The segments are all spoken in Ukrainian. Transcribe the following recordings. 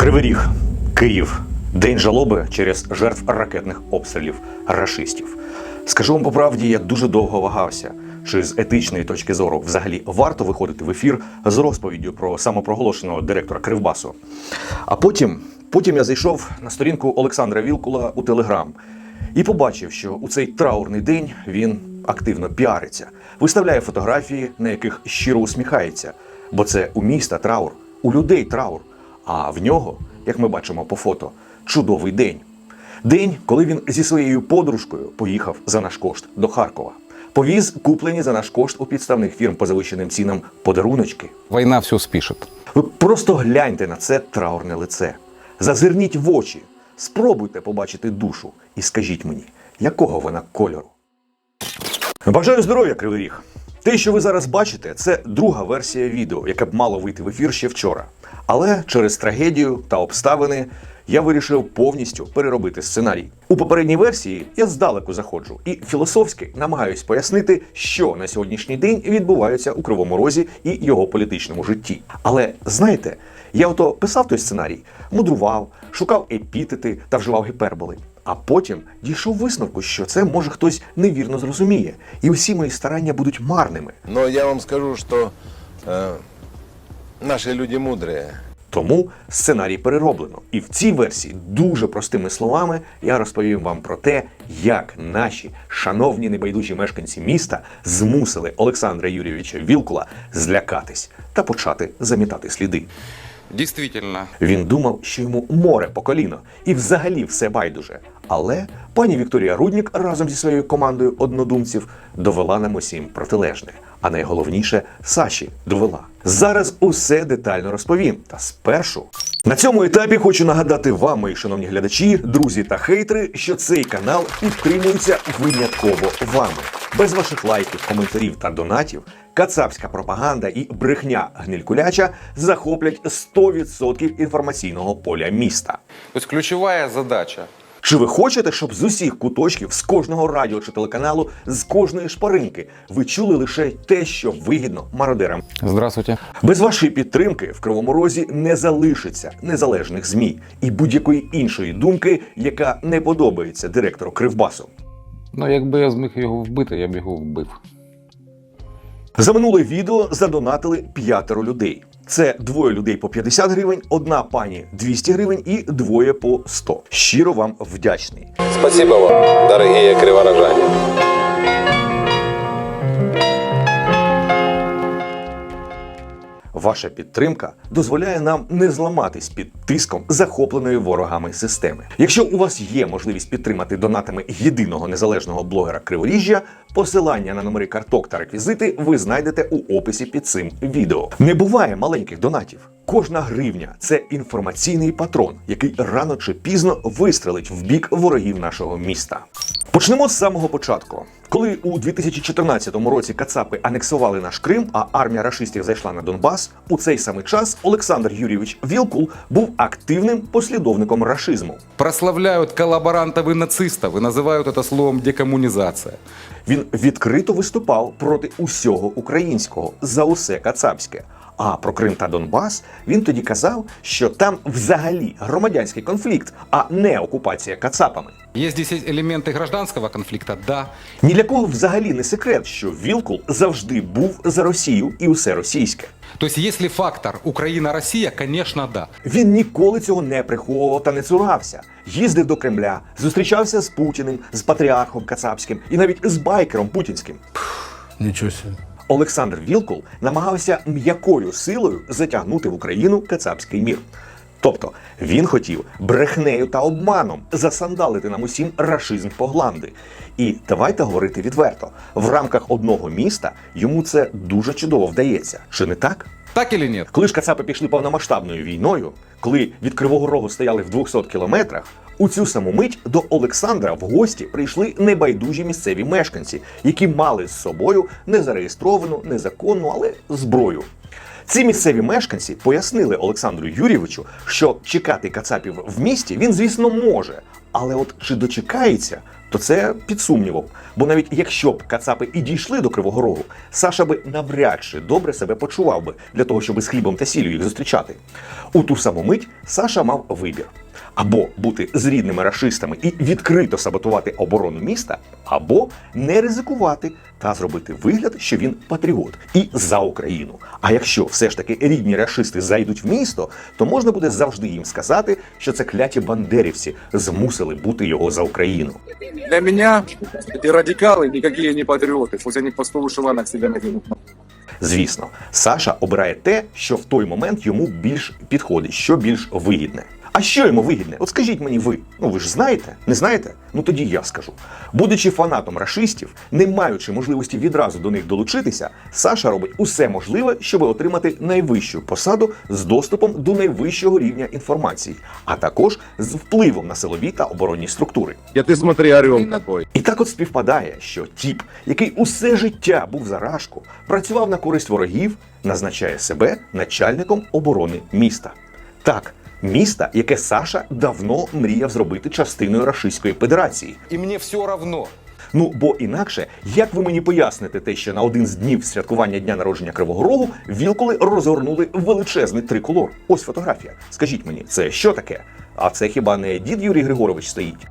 Кривий Ріг, Київ. День жалоби через жертв ракетних обстрілів рашистів. Скажу вам по правді, я дуже довго вагався, чи з етичної точки зору взагалі варто виходити в ефір з розповіддю про самопроголошеного директора Кривбасу. А потім, потім я зайшов на сторінку Олександра Вілкула у Телеграм і побачив, що у цей траурний день він активно піариться, виставляє фотографії, на яких щиро усміхається, бо це у міста траур, у людей траур. А в нього, як ми бачимо по фото, чудовий день. День, коли він зі своєю подружкою поїхав за наш кошт до Харкова. Повіз куплені за наш кошт у підставних фірм по завищеним цінам подаруночки. Война все спишет. Ви просто гляньте на це траурне лице. Зазирніть в очі, спробуйте побачити душу і скажіть мені, якого вона кольору. Бажаю здоров'я, Кривий Ріг! Те, що ви зараз бачите, це друга версія відео, яке б мало вийти в ефір ще вчора. Але через трагедію та обставини я вирішив повністю переробити сценарій. У попередній версії я здалеку заходжу і філософськи намагаюсь пояснити, що на сьогоднішній день відбувається у Кривому Розі і його політичному житті. Але знаєте, я ото писав той сценарій, мудрував, шукав епітети та вживав гіперболи. А потім дійшов висновку, що це може хтось невірно зрозуміє, і усі мої старання будуть марними. Но я вам скажу, что э, наши люди мудрые. Тому сценарій перероблено. І в цій версії дуже простими словами я розповім вам про те, як наші шановні небайдужі мешканці міста змусили Олександра Юрійовича Вілкула злякатись та почати замітати сліди. Действительно. Він думав, що йому море по коліно і взагалі все байдуже. Але пані Вікторія Руднік разом зі своєю командою однодумців довела нам усім протилежне. А найголовніше Саші довела. Зараз усе детально розповім. Та спершу на цьому етапі хочу нагадати вам, мої шановні глядачі, друзі та хейтери, що цей канал підтримується винятково вами. Без ваших лайків, коментарів та донатів кацапська пропаганда і брехня гнилькуляча захоплять 100% інформаційного поля міста. То есть ключевая задача Чи ви хочете, щоб з усіх куточків, з кожного радіо чи телеканалу, з кожної шпаринки ви чули лише те, що вигідно мародерам? Здравствуйте. Без вашої підтримки в Кривому Розі не залишиться незалежних змі і будь-якої іншої думки, яка не подобається директору Кривбасу. Ну, якби я зміг його вбити, я б його вбив. За минуле відео задонатили п'ятеро людей. Це двоє людей по 50 гривень, одна пані 200 гривень і двоє по 100. Щиро вам вдячний. Спасибо вам, дорогі криворожане. Ваша підтримка дозволяє нам не зламатись під тиском захопленої ворогами системи. Якщо у вас є можливість підтримати донатами єдиного незалежного блогера Криворіжжя, посилання на номери карток та реквізити ви знайдете у описі під цим відео. Не буває маленьких донатів. Кожна гривня це інформаційний патрон, який рано чи пізно вистрелить в бік ворогів нашого міста. Почнемо з самого початку. Коли у 2014 році Кацапи анексували наш Крим, а армія рашистів зайшла на Донбас, у цей самий час Олександр Юрійович Вілкул був активним послідовником рашизму. Прославляют коллаборантов и нацистов и называют это словом декоммунизация. Він відкрито виступав проти усього українського за усе кацапське. А про Крим та Донбас він тоді казав, що там взагалі громадянський конфлікт, а не окупація кацапами. Есть здесь элементы гражданского конфликта? Да. Ні для кого взагалі не секрет, що Вілкул завжди був за Росію і усе російське. То есть фактор Украина-Россия, конечно, да. Він ніколи цього не приховував та не цурався. Їздив до Кремля, зустрічався з Путіним, з патріархом Кацапським і навіть з байкером путінським. Нічого. Олександр Вілкул намагався м'якою силою затягнути в Україну кацапський мір. Тобто він хотів брехнею та обманом засандалити нам усім рашизм погланди. І давайте говорити відверто: в рамках одного міста йому це дуже чудово вдається. Чи не так? Так или нет? Коли ж Кацапи пішли повномасштабною війною, коли від Кривого Рогу стояли в 200 кілометрах, у цю саму мить до Олександра в гості прийшли небайдужі місцеві мешканці, які мали з собою незареєстровану, незаконну, але зброю. Ці місцеві мешканці пояснили Олександру Юрійовичу, що чекати Кацапів в місті він, звісно, може. Але от чи дочекається, то це під сумнівом. Бо навіть якщо б кацапи і дійшли до Кривого Рогу, Саша би навряд чи добре себе почував би для того, щоб з хлібом та сіллю їх зустрічати. У ту саму мить Саша мав вибір Або бути з рідними рашистами і відкрито саботувати оборону міста, або не ризикувати та зробити вигляд, що він патріот і за Україну. А якщо все ж таки рідні рашисти зайдуть в місто, то можна буде завжди їм сказати, що це кляті бандерівці змусили бути його за Україну. Для меня эти радикалы никакие не патриоты. Пусть они по 100 вышиванок себе наденут. Звісно, Саша обирає те, що в той момент йому більш підходить, що більш вигідне. А що йому вигідне? От скажіть мені ви. Ну ви ж знаєте? Не знаєте? Ну тоді я скажу. Будучи фанатом рашистів, не маючи можливості відразу до них долучитися, Саша робить усе можливе, щоб отримати найвищу посаду з доступом до найвищого рівня інформації, а також з впливом на силові та оборонні структури. Я ты смотри, орел какой. І так от співпадає, що тіп, який усе життя був за рашку, працював на користь ворогів, назначає себе начальником оборони міста. Так, міста, яке Саша давно мріяв зробити частиною Рашистської Федерації. І мені все равно. Ну бо інакше, як ви мені поясните те, що на один з днів святкування дня народження Кривого Рогу вілкули розгорнули величезний триколор? Ось фотографія. Скажіть мені, це що таке? А це хіба не дід Юрій Григорович стоїть?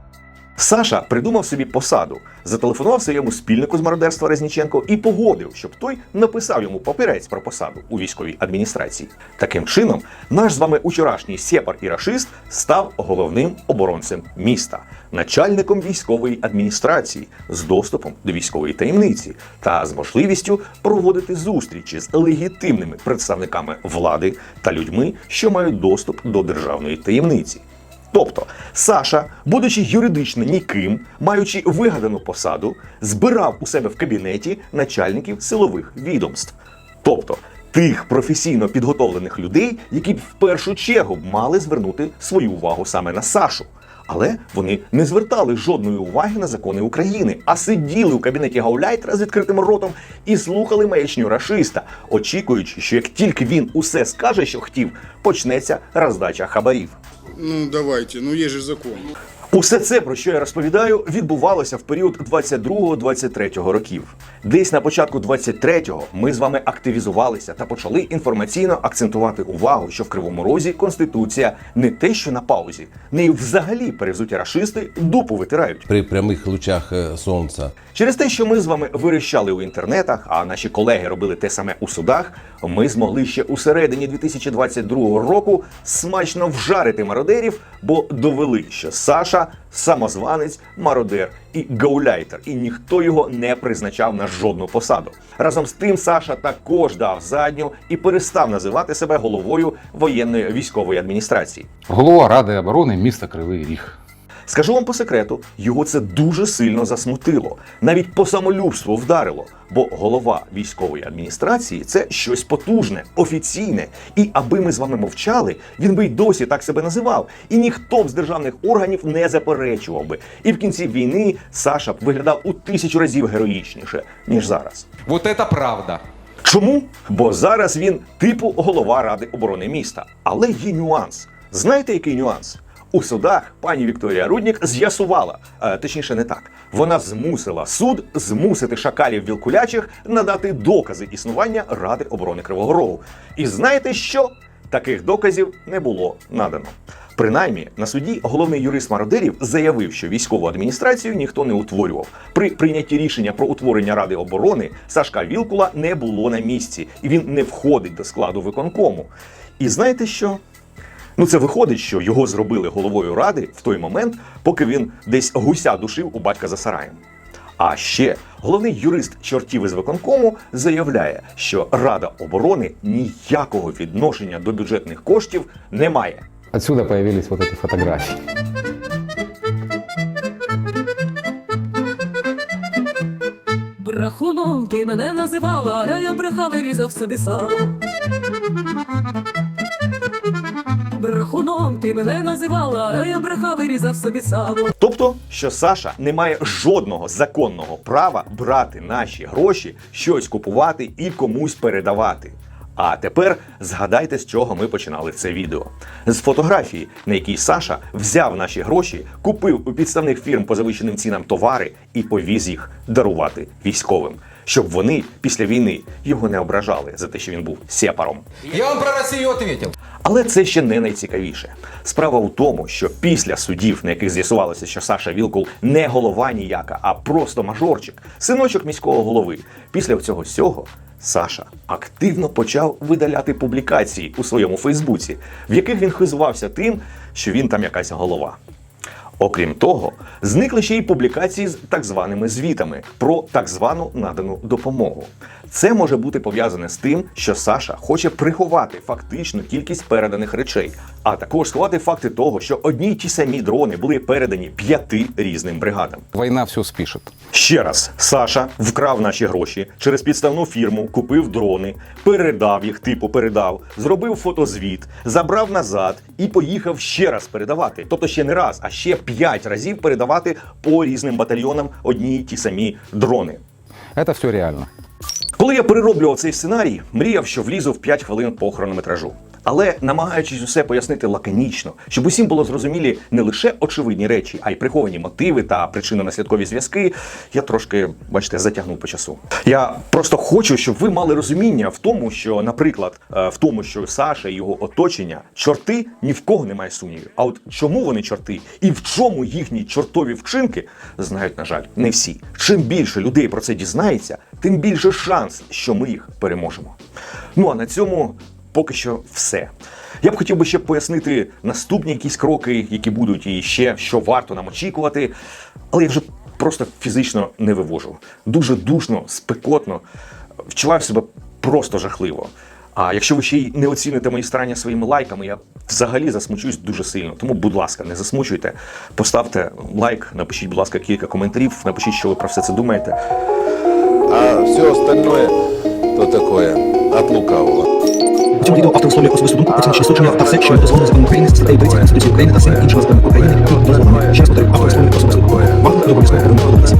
Саша придумав собі посаду, зателефонував своєму спільнику з мародерства Резніченко і погодив, щоб той написав йому папірець про посаду у військовій адміністрації. Таким чином, наш з вами учорашній сепар і рашист став головним оборонцем міста, начальником військової адміністрації з доступом до військової таємниці та з можливістю проводити зустрічі з легітимними представниками влади та людьми, що мають доступ до державної таємниці. Тобто Саша, будучи юридично ніким, маючи вигадану посаду, збирав у себе в кабінеті начальників силових відомств. Тобто тих професійно підготовлених людей, які б в першу чергу мали звернути свою увагу саме на Сашу. Але вони не звертали жодної уваги на закони України, а сиділи у кабінеті Гауляйтера з відкритим ротом і слухали маячню рашиста, очікуючи, що як тільки він усе скаже, що хотів, почнеться роздача хабарів. Ну, давайте, ну есть же закон. Усе це, про що я розповідаю, відбувалося в період 22-23 років. Десь на початку 23-го ми з вами активізувалися та почали інформаційно акцентувати увагу, що в Кривому Розі Конституція не те, що на паузі, нею взагалі перевзуті рашисти дупу витирають. при прямих лучах е, сонця. Через те, що ми з вами вирішали у інтернетах, а наші колеги робили те саме у судах, ми змогли ще у середині 2022 року смачно вжарити мародерів, бо довели, що Саша самозванець, мародер і гауляйтер, і ніхто його не призначав на жодну посаду. Разом з тим, Саша також дав задню і перестав називати себе головою воєнної військової адміністрації. Голова Ради оборони міста Кривий Ріг. Скажу вам по секрету, його це дуже сильно засмутило, навіть по самолюбству вдарило. Бо голова військової адміністрації це щось потужне, офіційне. І аби ми з вами мовчали, він би й досі так себе називав. І ніхто б з державних органів не заперечував би. І в кінці війни Саша б виглядав у тисячу разів героїчніше, ніж зараз. Вот это правда. Чому? Бо зараз він типу голова ради оборони міста. Але є нюанс. Знаєте, який нюанс? У судах пані Вікторія Руднік з'ясувала, е, точніше, не так. Вона змусила суд змусити шакалів вілкулячих надати докази існування Ради оборони Кривого Рогу. І знаєте що? Таких доказів не було надано. Принаймні, на суді головний юрист мародерів заявив, що військову адміністрацію ніхто не утворював. При прийнятті рішення про утворення Ради оборони Сашка Вілкула не було на місці, і він не входить до складу виконкому. І знаєте що? Ну, це виходить, що його зробили головою ради в той момент, поки він десь гуся душив у батька за сараєм. А ще головний юрист чортів із виконкому заявляє, що Рада оборони ніякого відношення до бюджетних коштів не має. Отсюда появились вот эти фотографии. Брехуном ти мене називала, а я брехав і різав собі сало. Брехуном ти мене називала, а я брехав і різав собі сало. Тобто, що Саша не має жодного законного права брати наші гроші, щось купувати і комусь передавати. А тепер згадайте, з чого ми починали це відео. З фотографії, на якій Саша взяв наші гроші, купив у підставних фірм по завищеним цінам товари і повіз їх дарувати військовим, щоб вони після війни його не ображали за те, що він був сепаром. Я вам про Россию ответил. Але це ще не найцікавіше. Справа у тому, що після судів, на яких з'ясувалося, що Саша Вілкул не голова ніяка, а просто мажорчик, синочок міського голови. Після цього всього Саша активно почав видаляти публікації у своєму Фейсбуці, в яких він хизувався тим, що він там якась голова. Окрім того, зникли ще й публікації з так званими звітами про так звану надану допомогу. Це може бути пов'язане з тим, що Саша хоче приховати фактичну кількість переданих речей, а також сховати факти того, що одні й ті самі дрони були передані п'яти різним бригадам. Война все спишет. Ще раз, Саша вкрав наші гроші через підставну фірму, купив дрони, передав їх, типу передав, зробив фотозвіт, забрав назад і поїхав ще раз передавати. Тобто ще не раз, а ще п'ять разів передавати по різним батальйонам одні й ті самі дрони. Это все реально. Коли я перероблював цей сценарій, мріяв, що влізу в 5 хвилин по хронометражу. Але намагаючись усе пояснити лаконічно, щоб усім було зрозумілі не лише очевидні речі, а й приховані мотиви та причинно-наслідкові зв'язки, я трошки, бачите, затягнув по часу. Я просто хочу, щоб ви мали розуміння в тому, що, наприклад, е, в тому, що Саша і його оточення чорти ні в кого немає сумнівів. А от чому вони чорти і в чому їхні чортові вчинки, знають, на жаль, не всі. Чим більше людей про це дізнається, тим більше шанс, що ми їх переможемо. Ну а на цьому поки що все. Я б хотів би ще пояснити наступні якісь кроки, які будуть, і ще що варто нам очікувати, але я вже просто фізично не вивожу. Дуже душно, спекотно, вчуваю себе просто жахливо. А якщо ви ще й не оціните мої старання своїми лайками, я взагалі засмучусь дуже сильно. Тому, будь ласка, не засмучуйте. Поставте лайк, напишіть, будь ласка, кілька коментарів, напишіть, що ви про все це думаєте. А все остальное то такое от лукавого цьому відео автор висловлює особисту думку про ціночні судження та все, що не дозволено законом України, статей 30 Конституції України та 7 інших законів України, які дозволені. Ще раз повторюю, автор висловлює особисту думку. Вам обов'язково повинно подобатися.